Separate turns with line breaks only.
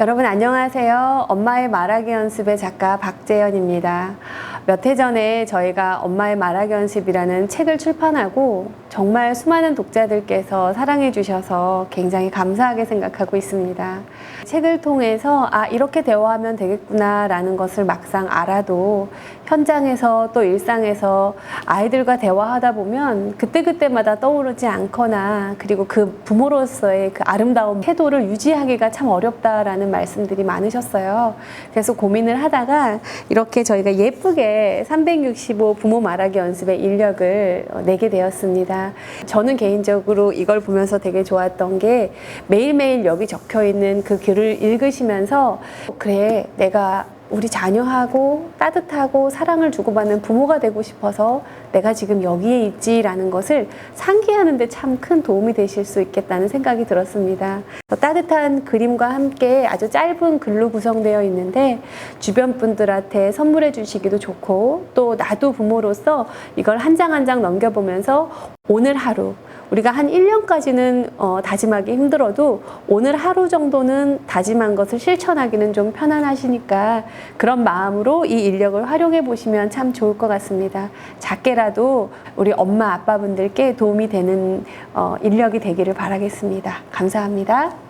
여러분 안녕하세요. 엄마의 말하기 연습의 작가 박재현입니다. 몇 해 전에 저희가 엄마의 말하기 연습이라는 책을 출판하고 정말 수많은 독자들께서 사랑해 주셔서 굉장히 감사하게 생각하고 있습니다. 책을 통해서 아, 이렇게 대화하면 되겠구나라는 것을 막상 알아도 현장에서 또 일상에서 아이들과 대화하다 보면 그때그때마다 떠오르지 않거나 그리고 그 부모로서의 그 아름다운 태도를 유지하기가 참 어렵다라는 말씀들이 많으셨어요. 그래서 고민을 하다가 이렇게 저희가 예쁘게 365 부모 말하기 연습의 인력을 어, 내게 되었습니다. 저는 개인적으로 이걸 보면서 되게 좋았던 게 매일매일 여기 적혀 있는 그 글을 읽으시면서 그래, 내가 우리 자녀하고 따뜻하고 사랑을 주고받는 부모가 되고 싶어서 내가 지금 여기에 있지라는 것을 상기하는데 참 큰 도움이 되실 수 있겠다는 생각이 들었습니다. 따뜻한 그림과 함께 아주 짧은 글로 구성되어 있는데 주변 분들한테 선물해 주시기도 좋고 또 나도 부모로서 이걸 한 장 한 장 넘겨보면서 오늘 하루 우리가 한 1년까지는 어, 다짐하기 힘들어도 오늘 하루 정도는 다짐한 것을 실천하기는 좀 편안하시니까 그런 마음으로 이 인력을 활용해 보시면 참 좋을 것 같습니다. 작게라도 우리 엄마 아빠분들께 도움이 되는 어, 인력이 되기를 바라겠습니다. 감사합니다.